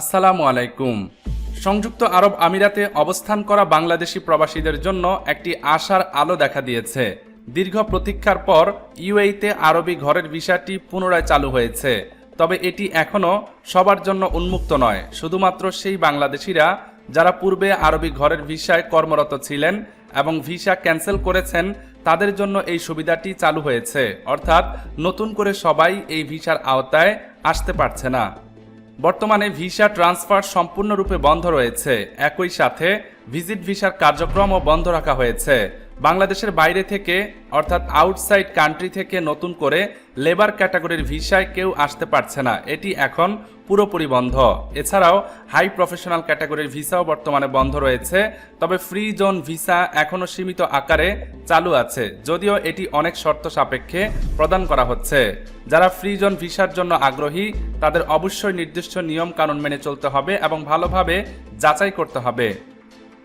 আসসালামু আলাইকুম। সংযুক্ত আরব আমিরাতে অবস্থান করা বাংলাদেশি প্রবাসীদের জন্য একটি আশার আলো দেখা দিয়েছে। দীর্ঘ প্রতীক্ষার পর ইউএইতে আরবি ঘরের ভিসাটি পুনরায় চালু হয়েছে। তবে এটি এখনও সবার জন্য উন্মুক্ত নয়। শুধুমাত্র সেই বাংলাদেশিরা যারা পূর্বে আরবি ঘরের ভিসায় কর্মরত ছিলেন এবং ভিসা ক্যান্সেল করেছেন, তাদের জন্য এই সুবিধাটি চালু হয়েছে। অর্থাৎ নতুন করে সবাই এই ভিসার আওতায় আসতে পারছে না। বর্তমানে ভিসা ট্রান্সফার সম্পূর্ণরূপে বন্ধ রয়েছে। একই সাথে ভিজিট ভিসার কার্যক্রমও বন্ধ রাখা হয়েছে। বাংলাদেশের বাইরে থেকে, অর্থাৎ আউটসাইড কান্ট্রি থেকে নতুন করে লেবার ক্যাটাগরির ভিসায় কেউ আসতে পারছে না। এটি এখন পুরোপুরি বন্ধ। এছাড়াও হাই প্রফেশনাল ক্যাটাগরির ভিসাও বর্তমানে বন্ধ রয়েছে। তবে ফ্রি জোন ভিসা এখনও সীমিত আকারে চালু আছে। যদিও এটি অনেক শর্ত সাপেক্ষে প্রদান করা হচ্ছে। যারা ফ্রি জোন ভিসার জন্য আগ্রহী, তাদের অবশ্যই নির্দিষ্ট নিয়ম কানুন মেনে চলতে হবে এবং ভালোভাবে যাচাই করতে হবে।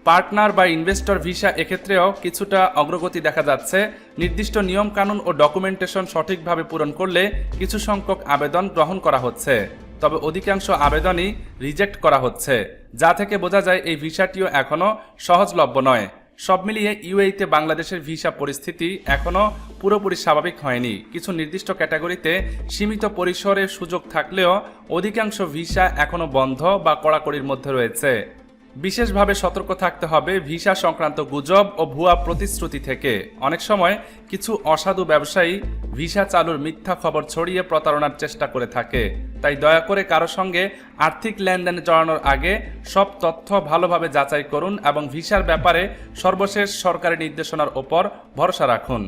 পার্টনার বা ইনভেস্টর ভিসা এক্ষেত্রেও কিছুটা অগ্রগতি দেখা যাচ্ছে। নির্দিষ্ট নিয়ম কানুন ও ডকুমেন্টেশন সঠিকভাবে পূরণ করলে কিছু সংখ্যক আবেদন গ্রহণ করা হচ্ছে। তবে অধিকাংশ আবেদনই রিজেক্ট করা হচ্ছে, যা থেকে বোঝা যায় এই ভিসাটিও এখনও সহজলভ্য নয়। সব মিলিয়ে ইউএইতে বাংলাদেশের ভিসা পরিস্থিতি এখনও পুরোপুরি স্বাভাবিক হয়নি। কিছু নির্দিষ্ট ক্যাটাগরিতে সীমিত পরিসরে সুযোগ থাকলেও অধিকাংশ ভিসা এখনও বন্ধ বা কড়াকড়ির মধ্যে রয়েছে। বিশেষভাবে সতর্ক থাকতে হবে ভিসা সংক্রান্ত গুজব ও ভুয়া প্রতিশ্রুতি থেকে। অনেক সময় কিছু অসাধু ব্যবসায়ী ভিসা চালুর মিথ্যা খবর ছড়িয়ে প্রতারণার চেষ্টা করে থাকে। তাই দয়া করে কারও সঙ্গে আর্থিক লেনদেনে জড়ানোর আগে সব তথ্য ভালোভাবে যাচাই করুন এবং ভিসার ব্যাপারে সর্বশেষ সরকারি নির্দেশনার ওপর ভরসা রাখুন।